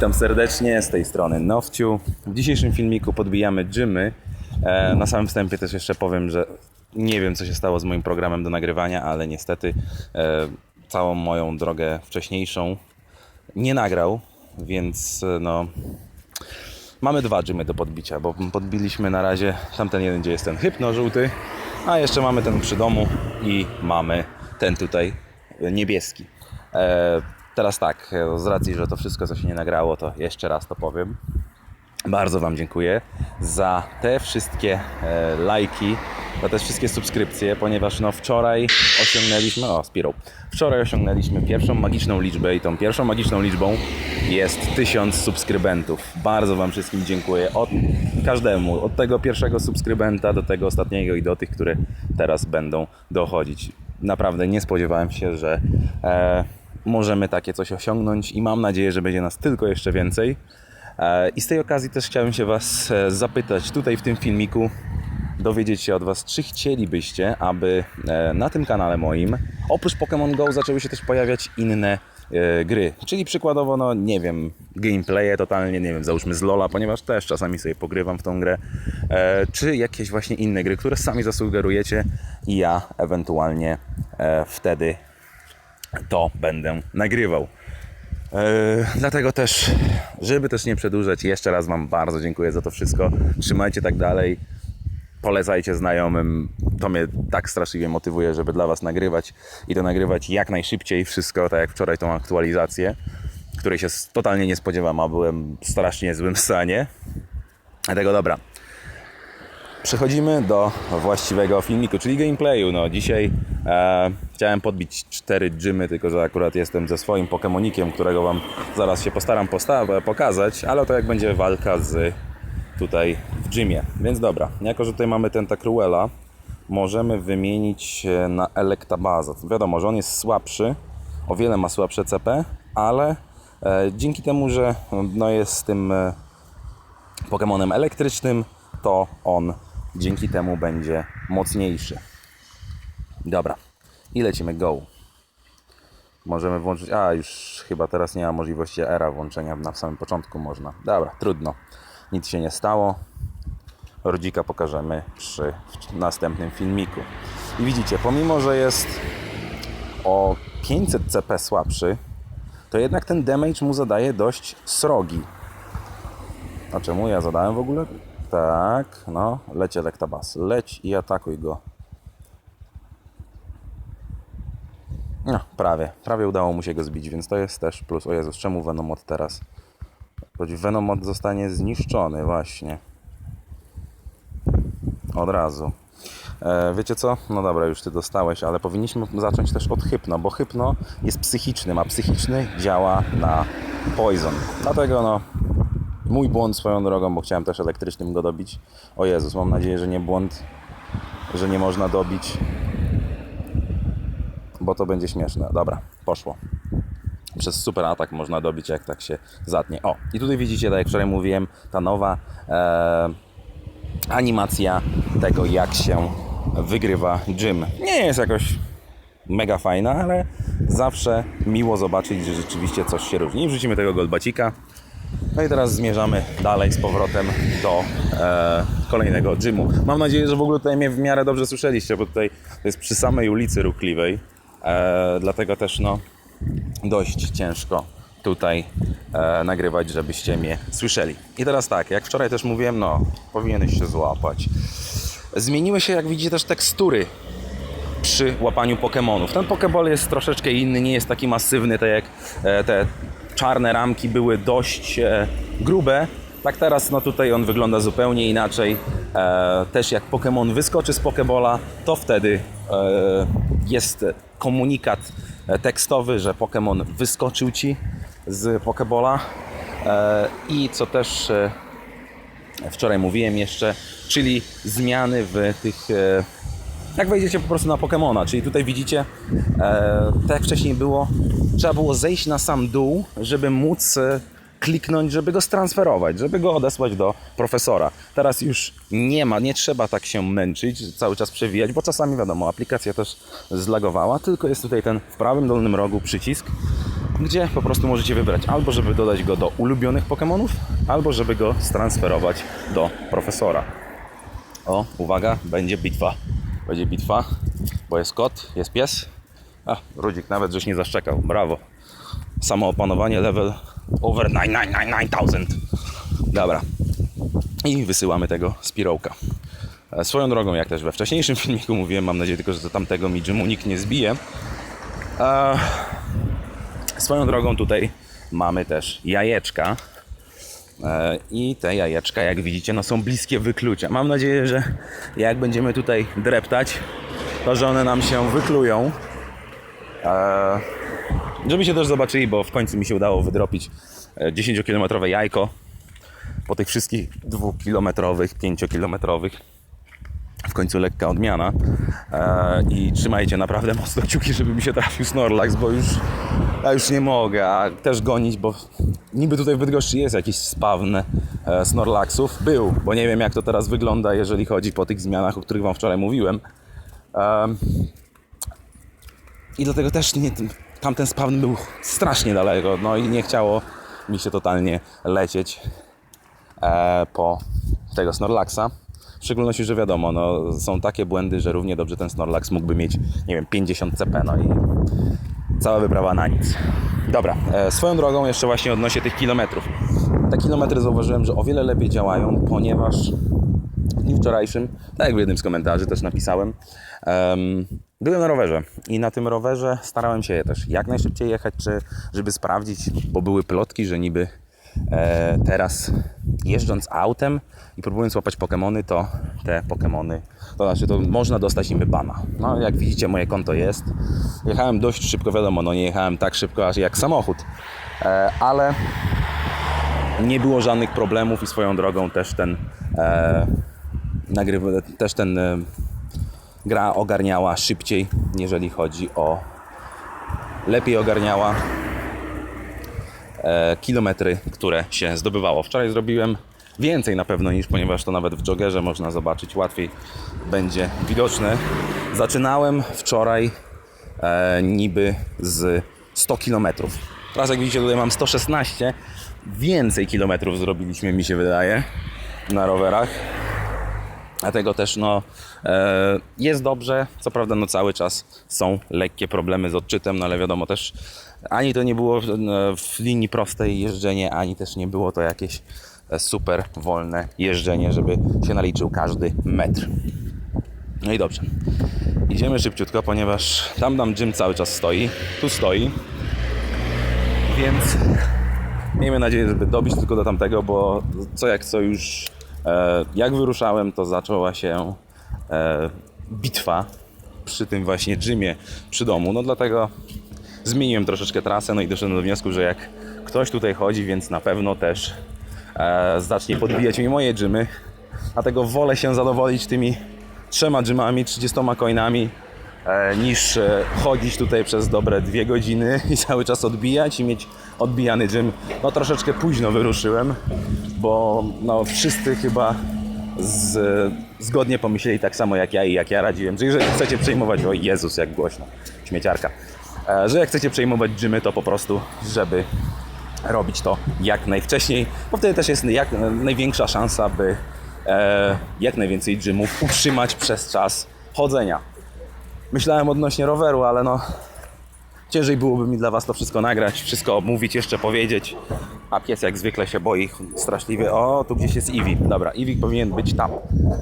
Witam serdecznie z tej strony Nowciu. W dzisiejszym filmiku podbijamy gymy. E, na samym wstępie też jeszcze powiem, że nie wiem co się stało z moim programem do nagrywania, ale niestety e, całą moją drogę wcześniejszą nie nagrał, więc e, no mamy dwa gymy do podbicia, bo podbiliśmy na razie tamten jeden, gdzie jest ten hypno żółty, a jeszcze mamy ten przy domu i mamy ten tutaj niebieski. Teraz tak, z racji, że to wszystko, co się nie nagrało, to jeszcze raz to powiem. Bardzo Wam dziękuję za te wszystkie e, lajki, za te wszystkie subskrypcje, ponieważ no wczoraj osiągnęliśmy, o Spirą, wczoraj osiągnęliśmy pierwszą magiczną liczbę i tą pierwszą magiczną liczbą jest 1000 subskrybentów. Bardzo Wam wszystkim dziękuję, od każdemu, od tego pierwszego subskrybenta do tego ostatniego i do tych, które teraz będą dochodzić. Naprawdę nie spodziewałem się, że e, możemy takie coś osiągnąć i mam nadzieję, że będzie nas tylko jeszcze więcej. E, I z tej okazji też chciałem się Was e, zapytać tutaj w tym filmiku, dowiedzieć się od Was, czy chcielibyście, aby e, na tym kanale moim, oprócz Pokémon Go, zaczęły się też pojawiać inne gry. Czyli przykładowo, no nie wiem, gameplaye totalnie, nie wiem, załóżmy z Lola, ponieważ też czasami sobie pogrywam w tą grę, czy jakieś właśnie inne gry, które sami zasugerujecie i ja ewentualnie wtedy to będę nagrywał. Yy, dlatego też, żeby też nie przedłużać, jeszcze raz Wam bardzo dziękuję za to wszystko. Trzymajcie tak dalej. Polecajcie znajomym. To mnie tak straszliwie motywuje, żeby dla Was nagrywać i to nagrywać jak najszybciej wszystko, tak jak wczoraj tą aktualizację, której się totalnie nie spodziewam, a byłem strasznie złym stanie. Dlatego dobra, Przechodzimy do właściwego filmiku, czyli gameplayu. No, dzisiaj e, chciałem podbić cztery gymy, tylko że akurat jestem ze swoim Pokemonikiem, którego Wam zaraz się postaram posta- pokazać, ale to jak będzie walka z tutaj w gymie. Więc dobra, jako że tutaj mamy Tentacruela, możemy wymienić się na Electabuzz. Wiadomo, że on jest słabszy, o wiele ma słabsze CP, ale e, dzięki temu, że no, jest tym e, Pokemonem elektrycznym, to on dzięki temu będzie mocniejszy. Dobra, i lecimy go. Możemy włączyć. A, już chyba teraz nie ma możliwości era włączenia na samym początku można. Dobra, trudno. Nic się nie stało. Rodzika pokażemy przy następnym filmiku. I widzicie, pomimo że jest o 500 CP słabszy, to jednak ten damage mu zadaje dość srogi. A czemu ja zadałem w ogóle? Tak, no, leć Elektabas. Leć i atakuj go. No, prawie. Prawie udało mu się go zbić, więc to jest też plus. O Jezus, czemu Venomot teraz? Choć Venomot zostanie zniszczony, właśnie. Od razu. E, wiecie co? No dobra, już ty dostałeś, ale powinniśmy zacząć też od hypno, bo hypno jest psychicznym, a psychiczny działa na poison. Dlatego no, Mój błąd swoją drogą, bo chciałem też elektrycznym go dobić. O Jezus, mam nadzieję, że nie błąd, że nie można dobić, bo to będzie śmieszne. Dobra, poszło. Przez super atak można dobić, jak tak się zatnie. O, i tutaj widzicie, tak jak wczoraj mówiłem, ta nowa e, animacja tego, jak się wygrywa gym. Nie jest jakoś mega fajna, ale zawsze miło zobaczyć, że rzeczywiście coś się różni. Wrzucimy tego goldbacika. No i teraz zmierzamy dalej z powrotem do e, kolejnego gymu. Mam nadzieję, że w ogóle tutaj mnie w miarę dobrze słyszeliście, bo tutaj to jest przy samej ulicy Ruchliwej, e, dlatego też no dość ciężko tutaj e, nagrywać, żebyście mnie słyszeli. I teraz tak, jak wczoraj też mówiłem, no powinieneś się złapać. Zmieniły się, jak widzicie, też tekstury przy łapaniu Pokémonów. Ten Pokéball jest troszeczkę inny, nie jest taki masywny, tak jak e, te czarne ramki były dość e, grube. Tak teraz, no tutaj on wygląda zupełnie inaczej. E, też jak Pokémon wyskoczy z Pokébola, to wtedy e, jest komunikat tekstowy, że Pokémon wyskoczył Ci z Pokébola. E, I co też wczoraj mówiłem jeszcze, czyli zmiany w tych jak wejdziecie po prostu na Pokemona, czyli tutaj widzicie, e, tak jak wcześniej było, trzeba było zejść na sam dół, żeby móc e, kliknąć, żeby go stransferować, żeby go odesłać do profesora. Teraz już nie ma, nie trzeba tak się męczyć, cały czas przewijać, bo czasami wiadomo, aplikacja też zlagowała, tylko jest tutaj ten w prawym dolnym rogu przycisk gdzie po prostu możecie wybrać albo żeby dodać go do ulubionych Pokémonów, albo żeby go stransferować do profesora. O, uwaga, będzie bitwa. Będzie bitwa, bo jest kot, jest pies. A, Rudzik nawet żeś nie zaszczekał, brawo. Samo opanowanie level over 999000. Dobra. I wysyłamy tego Spirołka. E, Swoją drogą, jak też we wcześniejszym filmiku mówiłem, mam nadzieję tylko, że do tamtego mi Jimu nikt nie zbije. E, Swoją drogą tutaj mamy też jajeczka. E, I te jajeczka, jak widzicie, no są bliskie wyklucia. Mam nadzieję, że jak będziemy tutaj dreptać, to że one nam się wyklują. E, Żeby się też zobaczyli, bo w końcu mi się udało wydropić e, 10-kilometrowe jajko po tych wszystkich 2-kilometrowych, 5-kilometrowych. W końcu lekka odmiana. E, I trzymajcie naprawdę mocno kciuki, żeby mi się trafił Snorlax, bo już ja już nie mogę, a też gonić, bo niby tutaj w Bydgoszczy jest jakiś spawn e, Snorlaxów. Był, bo nie wiem jak to teraz wygląda, jeżeli chodzi po tych zmianach, o których Wam wczoraj mówiłem. Em, I dlatego też nie, tamten spawn był strasznie daleko, no i nie chciało mi się totalnie lecieć e, po tego Snorlaxa. W szczególności, że wiadomo, no, są takie błędy, że równie dobrze ten Snorlax mógłby mieć, nie wiem, 50 CP, no i cała wyprawa na nic. Dobra, e, swoją drogą jeszcze właśnie odnośnie tych kilometrów. Te kilometry zauważyłem, że o wiele lepiej działają, ponieważ w dniu wczorajszym, tak jak w jednym z komentarzy też napisałem, em, byłem na rowerze i na tym rowerze starałem się też jak najszybciej jechać, czy żeby sprawdzić, bo były plotki, że niby teraz jeżdżąc autem i próbując łapać Pokemony, to te Pokemony, to znaczy to można dostać nimi bana. No jak widzicie moje konto jest. Jechałem dość szybko, wiadomo, no nie jechałem tak szybko aż jak samochód, e, ale nie było żadnych problemów i swoją drogą też ten e, nagrywa, też ten e, gra ogarniała szybciej, jeżeli chodzi o lepiej ogarniała e, kilometry, które się zdobywało. Wczoraj zrobiłem więcej na pewno niż, ponieważ to nawet w joggerze można zobaczyć, łatwiej będzie widoczne. Zaczynałem wczoraj e, niby z 100 kilometrów. Teraz jak widzicie tutaj mam 116. Więcej kilometrów zrobiliśmy mi się wydaje na rowerach. Dlatego też no, e, jest dobrze. Co prawda no, cały czas są lekkie problemy z odczytem, no ale wiadomo też ani to nie było e, w linii prostej jeżdżenie, ani też nie było to jakieś e, super wolne jeżdżenie, żeby się naliczył każdy metr. No i dobrze. Idziemy szybciutko, ponieważ tam nam gym cały czas stoi. Tu stoi. Więc miejmy nadzieję, żeby dobić tylko do tamtego, bo co jak co już e, jak wyruszałem, to zaczęła się e, bitwa przy tym właśnie gymie przy domu. No dlatego zmieniłem troszeczkę trasę, no i doszedłem do wniosku, że jak ktoś tutaj chodzi, więc na pewno też e, zacznie podbijać mi moje gymy. Dlatego wolę się zadowolić tymi trzema gymami, 30 coinami, e, niż e, chodzić tutaj przez dobre dwie godziny i cały czas odbijać i mieć odbijany gym. No troszeczkę późno wyruszyłem, bo no, wszyscy chyba z, zgodnie pomyśleli tak samo jak ja i jak ja radziłem, że jeżeli chcecie przejmować, o Jezus jak głośno, śmieciarka, e, że jak chcecie przejmować gymy, to po prostu, żeby robić to jak najwcześniej, bo wtedy też jest jak największa szansa, by e, jak najwięcej gymów utrzymać przez czas chodzenia. Myślałem odnośnie roweru, ale no ciężej byłoby mi dla Was to wszystko nagrać, wszystko omówić, jeszcze powiedzieć. A pies jak zwykle się boi straszliwie. O, tu gdzieś jest Iwi. Dobra, Iwi powinien być tam,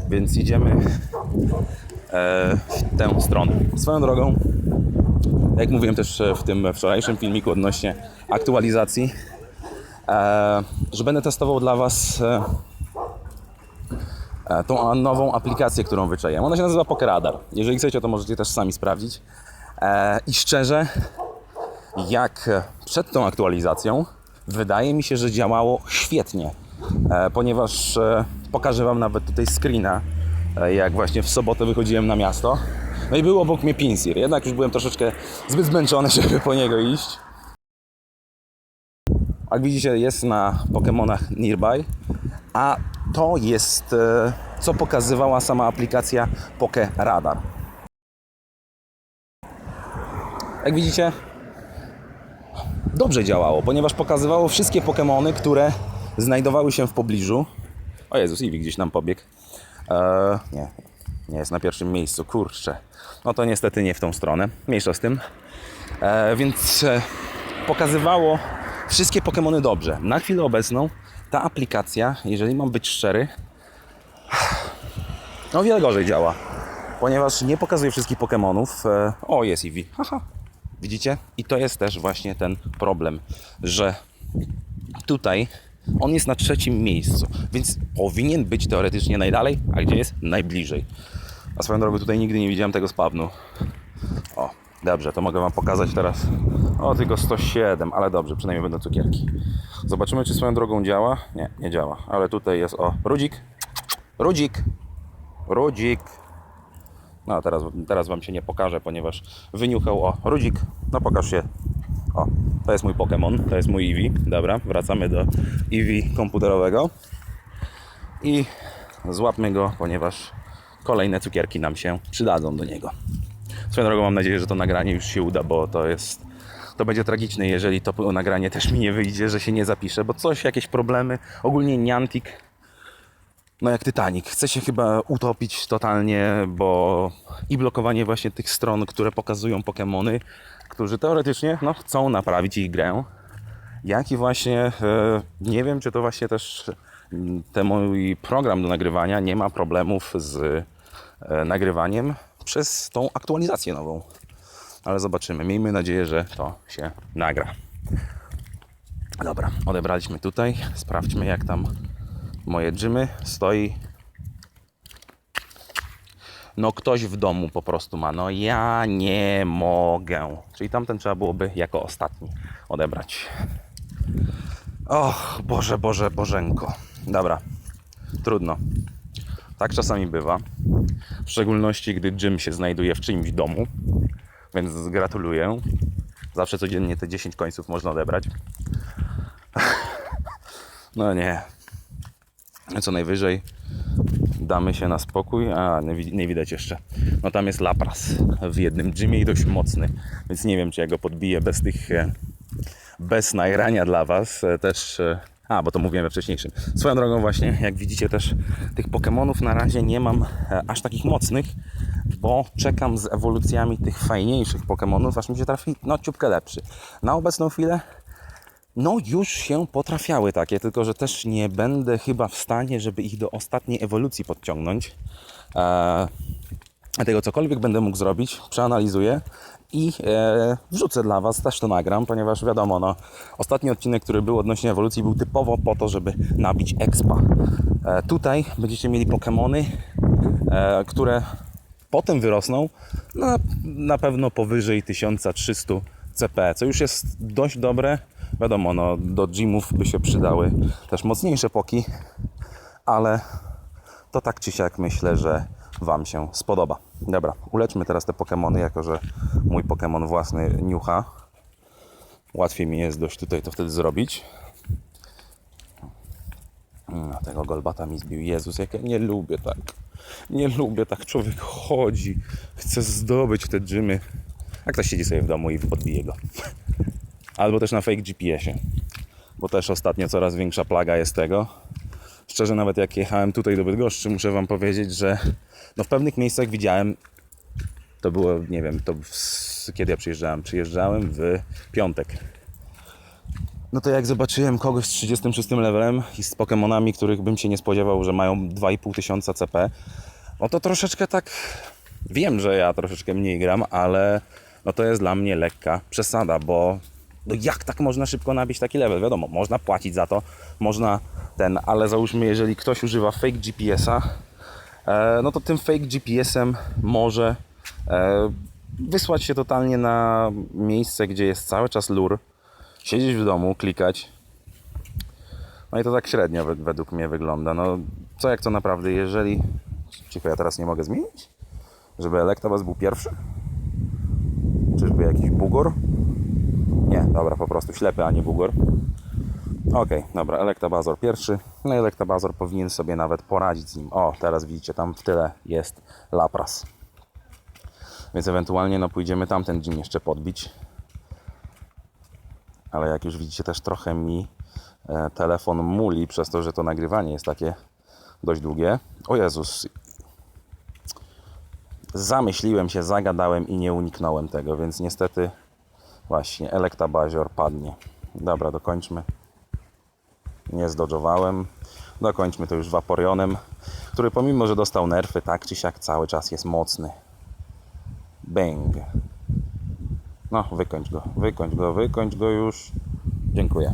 więc idziemy e, w tę stronę. Swoją drogą, jak mówiłem też w tym wczorajszym filmiku odnośnie aktualizacji, e, że będę testował dla Was e, tą nową aplikację, którą wyczaiłem. Ona się nazywa Pokeradar. Jeżeli chcecie, to możecie też sami sprawdzić. E, I szczerze, jak przed tą aktualizacją, wydaje mi się, że działało świetnie, e, ponieważ e, pokażę Wam nawet tutaj screena, e, jak właśnie w sobotę wychodziłem na miasto. No i był obok mnie Pinsir, jednak już byłem troszeczkę zbyt zmęczony, żeby po niego iść. Jak widzicie, jest na Pokémonach Nearby, a to jest, e, co pokazywała sama aplikacja Poké Radar. Jak widzicie, dobrze działało, ponieważ pokazywało wszystkie Pokémony, które znajdowały się w pobliżu. O Jezus, Eevee gdzieś nam pobiegł. Eee, nie, nie jest na pierwszym miejscu, kurczę. No to niestety nie w tą stronę. Mniejsza z tym. E, więc e, pokazywało wszystkie Pokémony dobrze. Na chwilę obecną ta aplikacja, jeżeli mam być szczery, o wiele gorzej działa. Ponieważ nie pokazuje wszystkich Pokémonów. E, o, jest Eevee. Haha. Widzicie? I to jest też właśnie ten problem, że tutaj on jest na trzecim miejscu, więc powinien być teoretycznie najdalej, a gdzie jest? Najbliżej. A swoją drogą tutaj nigdy nie widziałem tego spawnu. O, dobrze, to mogę Wam pokazać teraz. O, tylko 107, ale dobrze, przynajmniej będą cukierki. Zobaczymy, czy swoją drogą działa. Nie, nie działa, ale tutaj jest, o, Rudzik. Rudzik. Rudzik. No, teraz, teraz Wam się nie pokażę, ponieważ wyniuchał, o, Rudzik. No, pokaż się. O, to jest mój Pokémon, to jest mój Eevee. Dobra, wracamy do Eevee komputerowego. I złapmy go, ponieważ kolejne cukierki nam się przydadzą do niego. Swoją drogą mam nadzieję, że to nagranie już się uda, bo to jest. To będzie tragiczne, jeżeli to nagranie też mi nie wyjdzie, że się nie zapisze, bo coś, jakieś problemy. Ogólnie Niantic, no jak Titanic, chce się chyba utopić totalnie, bo i blokowanie właśnie tych stron, które pokazują Pokémony, którzy teoretycznie no, chcą naprawić ich grę, jak i właśnie e, nie wiem, czy to właśnie też mm, ten mój program do nagrywania nie ma problemów z e, nagrywaniem przez tą aktualizację nową. Ale zobaczymy. Miejmy nadzieję, że to się nagra. Dobra, odebraliśmy tutaj. Sprawdźmy, jak tam moje dżymy stoi. No ktoś w domu po prostu ma. No ja nie mogę. Czyli tamten trzeba byłoby jako ostatni odebrać. Och, Boże, Boże, Bożenko. Dobra, trudno. Tak czasami bywa. W szczególności, gdy gym się znajduje w czyimś domu. Więc gratuluję. Zawsze codziennie te 10 końców można odebrać. No nie. Co najwyżej damy się na spokój. A, nie, nie widać jeszcze. No tam jest Lapras w jednym gymie i dość mocny. Więc nie wiem, czy ja go podbiję bez tych... e, Bez nagrania dla Was. e, Też... A, bo to mówiłem we wcześniejszym. Swoją drogą właśnie, jak widzicie też tych Pokémonów na razie nie mam e, aż takich mocnych, bo czekam z ewolucjami tych fajniejszych Pokémonów, aż mi się trafi no ciupkę lepszy. Na obecną chwilę no już się potrafiały takie, tylko że też nie będę chyba w stanie, żeby ich do ostatniej ewolucji podciągnąć. Eee, dlatego cokolwiek będę mógł zrobić, przeanalizuję i e, wrzucę dla Was, też to nagram, ponieważ wiadomo, no, ostatni odcinek, który był odnośnie ewolucji, był typowo po to, żeby nabić expa. E, tutaj będziecie mieli Pokémony, e, które potem wyrosną na, na pewno powyżej 1300 CP, co już jest dość dobre. Wiadomo, no, do gymów by się przydały też mocniejsze poki, ale to tak czy siak myślę, że Wam się spodoba. Dobra, uleczmy teraz te Pokémony, jako że mój Pokémon własny niucha. Łatwiej mi jest dość tutaj to wtedy zrobić. No, tego Golbata mi zbił. Jezus, jak ja nie lubię tak. Nie lubię tak. Człowiek chodzi, chce zdobyć te dżymy. A ktoś siedzi sobie w domu i podbije go. Albo też na fake GPS-ie. Bo też ostatnio coraz większa plaga jest tego. Szczerze, nawet jak jechałem tutaj do Bydgoszczy, muszę Wam powiedzieć, że no w pewnych miejscach widziałem, to było, nie wiem, to w, kiedy ja przyjeżdżałem? Przyjeżdżałem w piątek. No to jak zobaczyłem kogoś z 36 levelem i z Pokemonami, których bym się nie spodziewał, że mają 2,5 tysiąca CP, no to troszeczkę tak wiem, że ja troszeczkę mniej gram, ale no to jest dla mnie lekka przesada, bo no jak tak można szybko nabić taki level? Wiadomo, można płacić za to, można ten, ale załóżmy, jeżeli ktoś używa fake GPS-a, e, no to tym fake GPS-em może e, wysłać się totalnie na miejsce, gdzie jest cały czas lur, siedzieć w domu, klikać. No i to tak średnio wed- według mnie wygląda. No co jak to naprawdę, jeżeli... Cicho, ja teraz nie mogę zmienić? Żeby Electabuzz był pierwszy? Czyżby jakiś bugor? Nie, dobra, po prostu ślepy, a nie bugor. Okej, dobra, Electabazor pierwszy. No i Electabazor powinien sobie nawet poradzić z nim. O, teraz widzicie, tam w tyle jest Lapras. Więc ewentualnie no pójdziemy tamten gym jeszcze podbić. ale jak już widzicie też trochę mi e, telefon muli przez to, że to nagrywanie jest takie dość długie. O Jezus, zamyśliłem się, zagadałem i nie uniknąłem tego, więc niestety właśnie elektabazior padnie. Dobra, dokończmy. Nie zdodżowałem. Dokończmy to już Vaporionem, który pomimo, że dostał nerfy, tak czy siak cały czas jest mocny. Bang. No, wykończ go, wykończ go, wykończ go już. Dziękuję.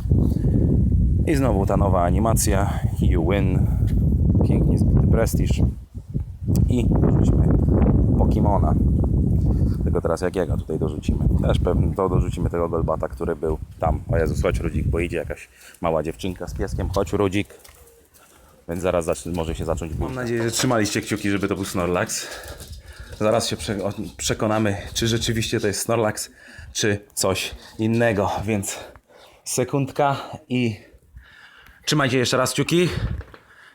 I znowu ta nowa animacja. You win. Pięknie zbity prestiż. I dorzućmy Pokimona. Tylko teraz jakiego tutaj dorzucimy? Też pewnie to dorzucimy tego Golbata, który był tam. O Jezus, chodź Rudzik, bo idzie jakaś mała dziewczynka z pieskiem. Chodź Rudzik. Więc zaraz zacznie, może się zacząć Mam nadzieję, że trzymaliście kciuki, żeby to był Snorlax. Zaraz się przekonamy, czy rzeczywiście to jest Snorlax, czy coś innego. Więc sekundka i trzymajcie jeszcze raz kciuki.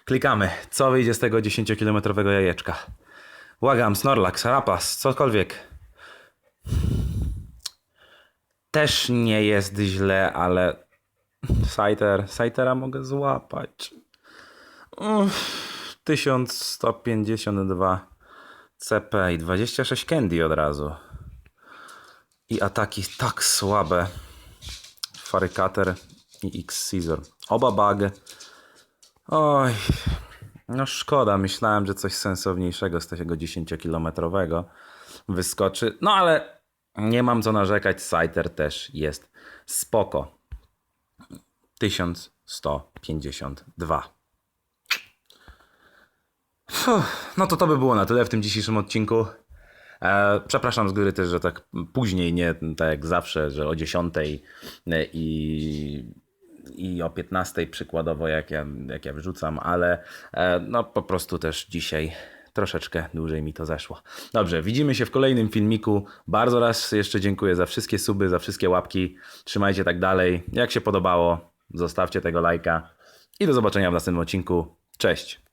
Klikamy, co wyjdzie z tego 10-kilometrowego jajeczka. Błagam, Snorlax, Rapas, cokolwiek. Też nie jest źle, ale Scyther, Scythera mogę złapać. Uff, 1152 CP i 26 candy od razu. I ataki tak słabe. Farykater i X-Scissor. Oba bug. Oj, no szkoda. Myślałem, że coś sensowniejszego z tego 10-kilometrowego wyskoczy. No ale nie mam co narzekać. Scyther też jest spoko. 1152. Fuh, no to to by było na tyle w tym dzisiejszym odcinku. E, przepraszam z góry też, że tak później, nie tak jak zawsze, że o 10 i, i o 15 przykładowo, jak ja, jak ja wrzucam, ale e, no po prostu też dzisiaj troszeczkę dłużej mi to zeszło. Dobrze, widzimy się w kolejnym filmiku. Bardzo raz jeszcze dziękuję za wszystkie suby, za wszystkie łapki. Trzymajcie tak dalej. Jak się podobało, zostawcie tego lajka i do zobaczenia w następnym odcinku. Cześć!